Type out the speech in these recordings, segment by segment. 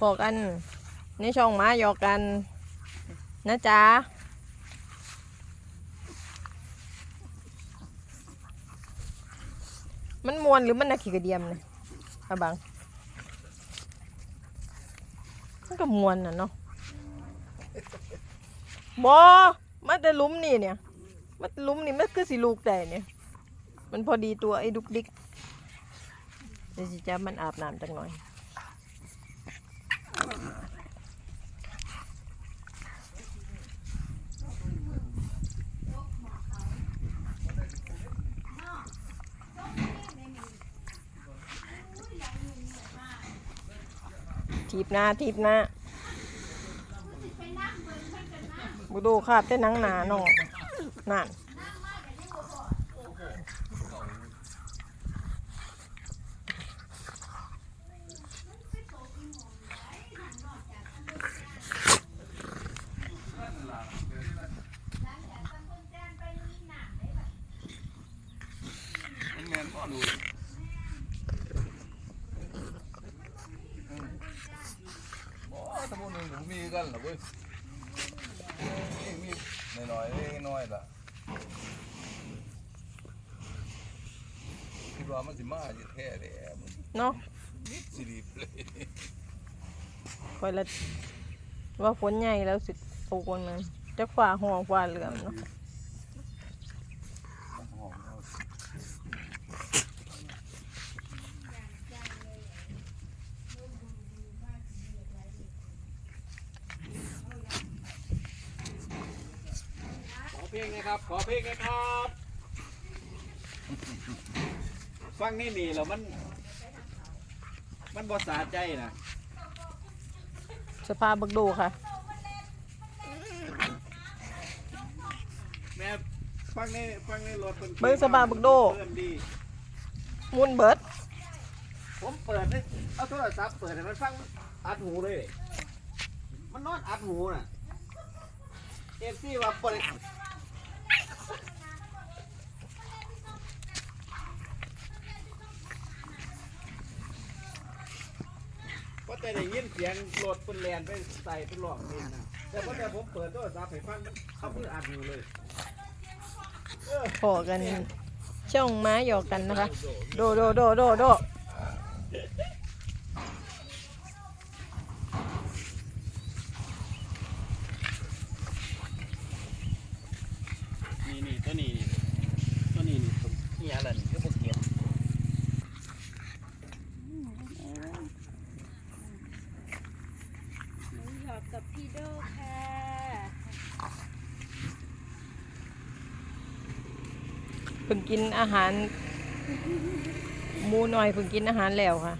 พอกันในช่องหมาหยอกกัน นะจ๊ะมันมวนหรือมันนักขี่กระเดียมเนี่ยอะบังมันก็มวนน่ะเนาะบอมาแต่ลุมนี่เนี่ยมาแต่หลุมนี่มันคือสิลูกได้เนี่ย มันพอดีตัวไอ้ดุกดิกเดี๋ยวสิจะมันอาบน้ำจังหน่อย ทีบหน้าทีบหน้าบุดูคาบแต่หนังหนาเนาะนั่น แม่นพ่อดูบ่ สมุนหนึ่งหนูมีกันเหรอเว้ยนี่มีน้อยๆเล็กน้อยๆล่ะคิดว่ามันสิมาสิแท้แหละมันเนาะนิดสิรีบเลยคอยละว่าฝนใหญ่แล้วสิโตคนนึงจะฝ่าหัวฝ่าเหลือมเนาะ หอมเอา ขอ เพลงนะครับ ขอเพลงนะครับ ฟังนี่นี่แล้วมัน มันบอสาใจนะสภาพบักดูค่ะ แม่ฟังนี่ฟังนี่รถพิ่นเบิ่งสบายบักโดเพิ่มดี มุนเบิดผมเปิดนี่เอาโทรศัพท์เปิดให้มันฟังอัดหูเลย มันนอนอัดหูน่ะเอฟซีว่าเปิด ก็แต่ได้ยินเสียงรถเป็นแลนไปใส่เป็นหลอกนี่นะแต่พอแต่ผมเปิดโทรศัพท์ให้ฟังมันเขาเพิ่งอัดหูเลยพอกันช่องม้าหยอกกันนะคะ โดโดโดโดโดนี่นี่ตัวนี้นี่ตัวนี้นี่ตัวนี่อะไรนี่ก็พวกเก็บ หมูหยอกกับพี่โดค่ะ เพิ่งกินอาหารมูหน่อยเพิ่งกินอาหารแล้วค่ะ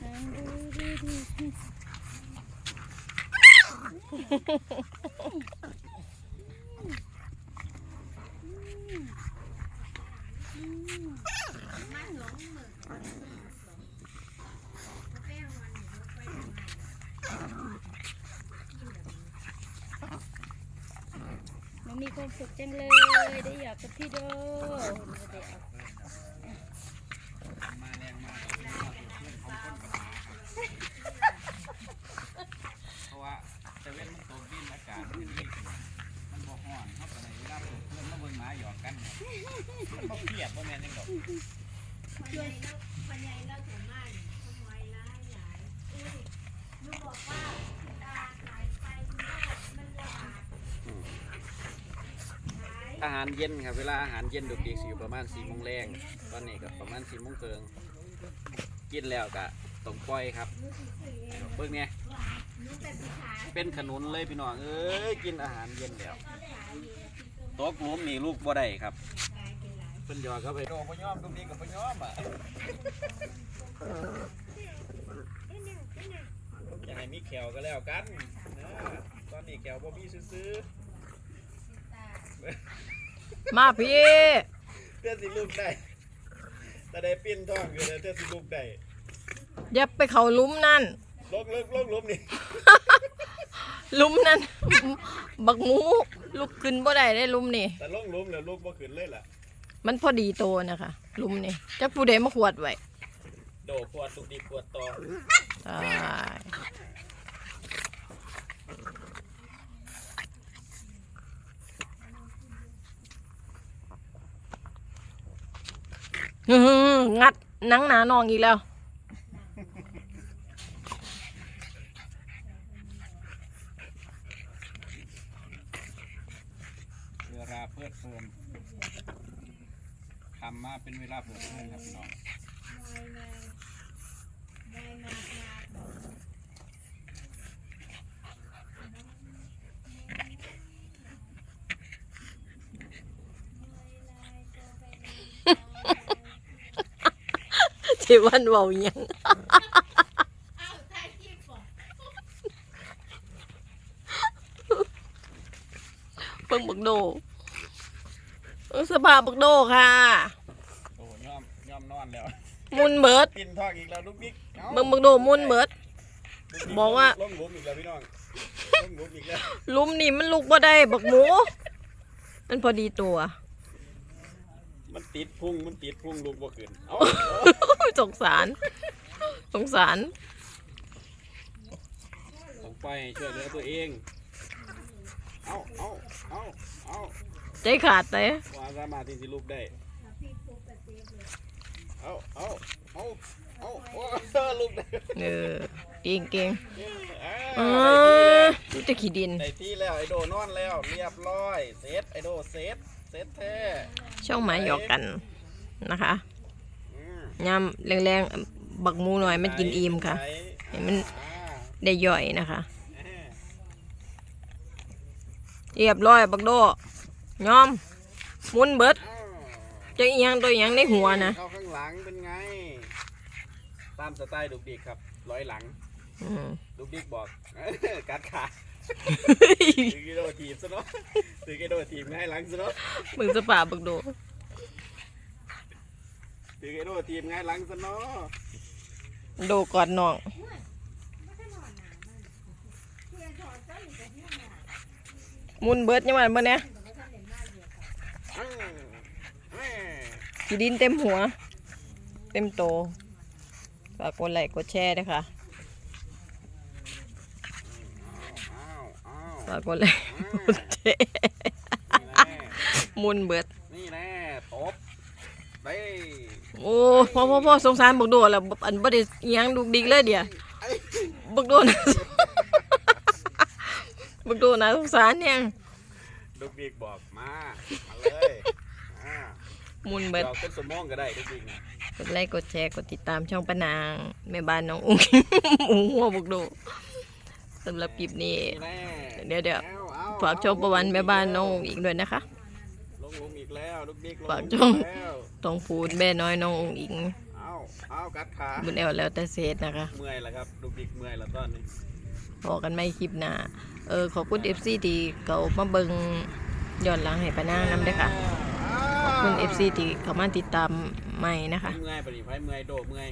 หนูมีีความสุขจังเลย ได้หยอกกับพี่โดได้เอามาแรงมากเพื่อนของคนกับหมาครับเราะว่าจะเว้นมันตกดินอากาศมันดีมันบ่ฮ้อนเขาก็เลยเวลาปลูกเพื่อนมาเบิ่าหยอกกัน อาหารเย็นครับเวลาอาหารเย็นดุดีสิอยู่ประมาณสี่โมงแรงตอนนี้ก็ประมาณสี่โมงเกิงกินแล้วก็ต้องปล่อยครับเบิ่งเนี่ยเป็นขนุนเลยพี่น้องเอ้ยกินอาหารเย็นแล้วตกหลุมนี่ลูกบ่ได้ครับเพิ่นยอกเข้าไปโดบ่ยอมตรงนี้กับบ่ยอมอะอยากให้มีแขวก็แล้วกันนะตอนนี้แขวบ่มีซื้อ มาพี่ๆเพื่อสิลูกได้แต่ได้ปิ้นท้องอยู่แล้วเพื่อสิลูกได้อย่าไปเขาหลุ้มนั่นลงลงลงหลุมนี่หลุ้มนั่น บักหมูลุกขึ้นบ่ได้ได้หลุ้มนี่ แต่ลงหลุมแล้วลูกบ่ขึ้นเลยล่ะ มันพอดีโตนะคะหลุ้มนี่จักผู้ใดมาขวดไว้โดขวดลูกดีขวดต่อได้อื้อหือ งัดนังหนานองอีกแล้ว เวลาเพื่อเพลิมทำมาเป็นเวลาเพื่อเพิ่มครับพี่น้อง เจวันเบาอิหยังเบิ่งบักโดเออสภาพบักโดค่ะโอ้ย่อมย่อมนอนแล้วมุนเบิดกินทอกอีกแล้วลูกบิ๊กอ้าเบิ่งบักโดมุนเบิดลูบิ๊บอกว่าลงหลุมอีกแล้วพี่น้องลงหลุมอีกแล้วหลุมนี่มันลุกบ่ได้บักหมูมันพอดีตัว มันติดพุงมันติดพุงลูกบ่ขึ้นเอ้าสงสาร สงสารต้องปล่อยให้ช่วยเหลือตัวเองเอ้าเอ้าเอ้าเอ้าใจขาดเลยว่าสามารถที่สิลุกได้เอ้าเอ้าเอ้าเอ้าโอ้ลุกได้เออเก่งเก่งเอเอออรู้จะขี้ดินได้ที่แล้วไอโดนอนแล้ว เรียบร้อยเซตไอโดเซต เซตแท้ช่องหมาหยอกกันนะคะอืมยำแรงๆ บักหมูหน่อยมันกินอิ่มค่ะไหเห็นมันอ่าได้ย่อยนะคะอ่าเรียบร้อยบักโดยอมหมุนเบิดอ้าวจะอีหยังตัวอีหยังในหัวนะเข้าข้างหลังเป็นไง ตามสไตล์ดุกดิกครับ ร้อยหลังอืมดุกดิกบอก กัดขา ถือกิโดทีมซะเนาะถือกิโดทีมง่ายหลังซะเนาะมึงสภาพบักโดถือกิโดทีมง่ายหลังซะเนาะโดกอดน้องหมุนเบิดยังไงเมื่อนี้อ้าวแม่ขีดินเต็มหัว เต็มโตฝากกดไลค์กดแชร์ด้วยค่ะ อ้าว อ้าวฝากกดไลค์กดแชร์นี่แน่หมุนเบิด นี่แน่ตบไปโอ้พ่อพ่อพ่อสงสารบักโดแล้วอันบ่ได้อิหยังดุกดิกเลยเดียวบักโดนะบักโดนะสงสารเนี่ยดุกดิกบอกมา มาเลยอ่าหมุนเบิดเราเป็นสมองก็ได้ดุกดิกนะกดไลค์กดแชร์กดติดตามช่องปะนางแม่บ้านน้องอุ้งอุ้งหัวบักโดสำหรับคลิปนี้นี่แน่ เดี๋ยวเดี๋ยวอาเอาฝากช่องประวันแม่บ้านน้องอุ้งอีกด้วยนะคะลงหลุมอีกแล้วดุกดิกลงฝากหลุมช่องกแล้วต้องพูดแม่น้อยน้องอุ้งอิงเอาเอากัดขาบุญแอวแล้วแต่เศษนะคะเมื่อยแล้วครับดุกดิกเมื่อยแล้วตอนนี้พอกันไม่คลิปหน้าเออขอบคุณเอฟซีที่เขามาเบิงย้อนหลังให้ปะนางนำด้วยค่ะขอบคุณเอฟซีที่เขามาติดตามใหม่นะคะเมื่อยปฏิไฟเมื่อยโดดเมื่อย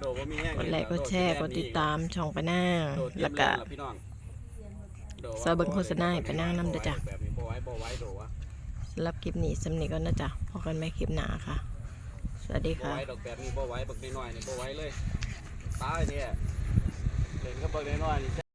โดดว่ามีแห้งกดไลค์กดแชร์กดติดตามช่องปะนางโดดเตรียแล้มวเล่ก็นแล้วพี่น้องโดดว่า ซอยเบิ่งโฆษณาให้ไปนั่งนำเด้อจ้ะแบบนี้บ่ไหว้บ่ไหว้โดดวะสำหรับคลิปนี้สำนีก่อนนะจ๊ะพอกันไม่คลิปหน้าค่ะ สวัสดีบ่ค่ะไหว้ดอกแบบนี้บ่ไหว้บักน้อยๆนี่บ่ไหว้เลยตายเนี่ยเล่นก็บักน้อยๆนี่